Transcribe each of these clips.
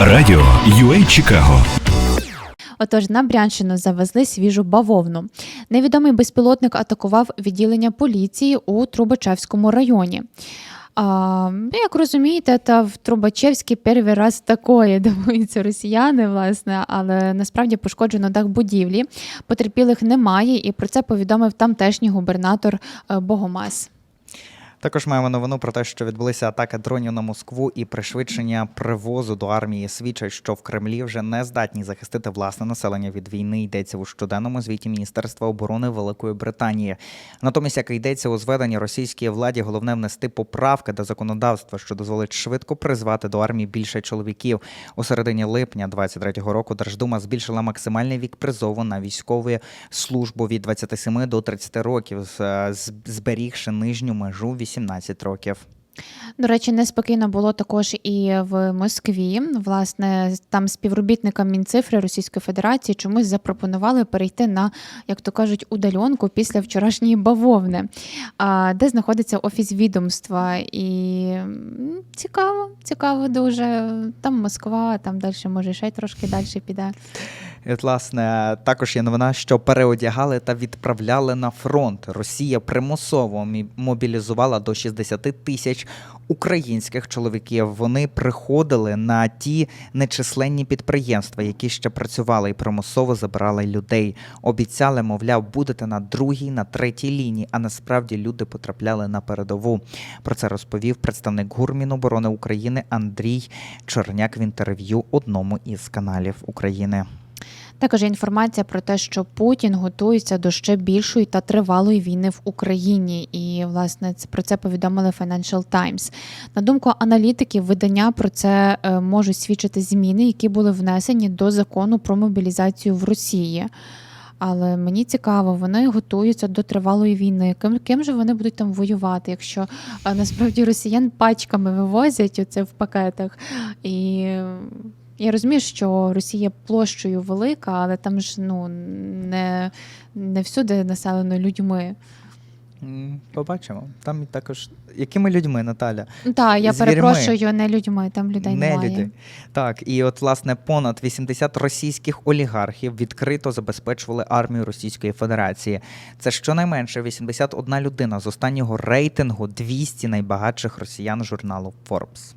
Радіо UA Чикаго Отож, на Брянщину завезли свіжу бавовну. Невідомий безпілотник атакував відділення поліції у Трубачевському районі. А, як розумієте, та в Трубачевській перший раз такое дивуються росіяни, власне, але насправді пошкоджено дах будівлі. Потерпілих немає, і про це повідомив тамтешній губернатор е, Богомаз. Також маємо новину про те, що відбулися атаки дронів на Москву і пришвидшення привозу до армії свідчать, що в Кремлі вже не здатні захистити власне населення від війни. Йдеться у щоденному звіті Міністерства оборони Великої Британії. Натомість, як йдеться у зведенні російській владі, головне внести поправки до законодавства, що дозволить швидко призвати до армії більше чоловіків. У середині липня 23-го року Держдума збільшила максимальний вік призову на військову службу від 27 до 30 років, зберігши нижню межу 18 років. До речі, неспокійно було також і в Москві. Власне, там співробітникам Мінцифри Російської Федерації чомусь запропонували перейти на, як то кажуть, удальонку після вчорашньої бавовни, де знаходиться офіс відомства. І цікаво, цікаво дуже. Там Москва, там далі може ще трошки далі піде. І, власне, також є новина, що переодягали та відправляли на фронт. Росія примусово мобілізувала до 60 тисяч українських чоловіків. Вони приходили на ті нечисленні підприємства, які ще працювали і примусово забирали людей. Обіцяли, мовляв, будете на другій, на третій лінії. А насправді люди потрапляли на передову. Про це розповів представник ГУР Міноборони України Андрій Чорняк в інтерв'ю одному із каналів України. Також є інформація про те, що Путін готується до ще більшої та тривалої війни в Україні, і власне про це повідомили Financial Times. На думку аналітиків, видання про це е, можуть свідчити зміни, які були внесені до закону про мобілізацію в Росії. Але мені цікаво, вони готуються до тривалої війни. Ким, ким же вони будуть там воювати, якщо е, насправді росіян пачками вивозять оце в пакетах і. Я розумію, що Росія площею велика, але там ж ну не, не всюди населено людьми. Побачимо. Там і також якими людьми, Наталя? Так, я Звірми. перепрошую, не людьми, там людей не немає. люди. Так, і от власне понад 80 російських олігархів відкрито забезпечували армію Російської Федерації. Це щонайменше 81 людина з останнього рейтингу 200 найбагатших росіян журналу Forbes.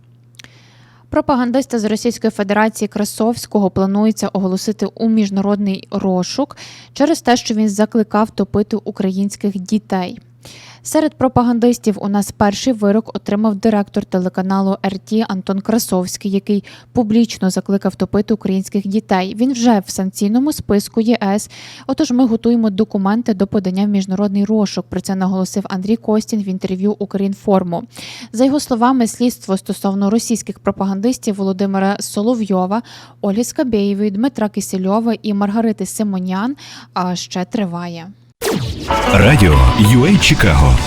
Пропагандиста з Російської Федерації Красовського планується оголосити у міжнародний розшук через те, що він закликав топити українських дітей. Серед пропагандистів у нас перший вирок отримав директор телеканалу РТ Антон Красовський, який публічно закликав топити українських дітей. Він вже в санкційному списку ЄС. Отож, ми готуємо документи до подання в міжнародний розшук. Про це наголосив Андрій Костін в інтерв'ю Укрінформу. За його словами, слідство стосовно російських пропагандистів Володимира Соловйова, Ольги Скабєєвої, Дмитра Кисельова і Маргарити Симонян ще триває. Радіо UA Чикаго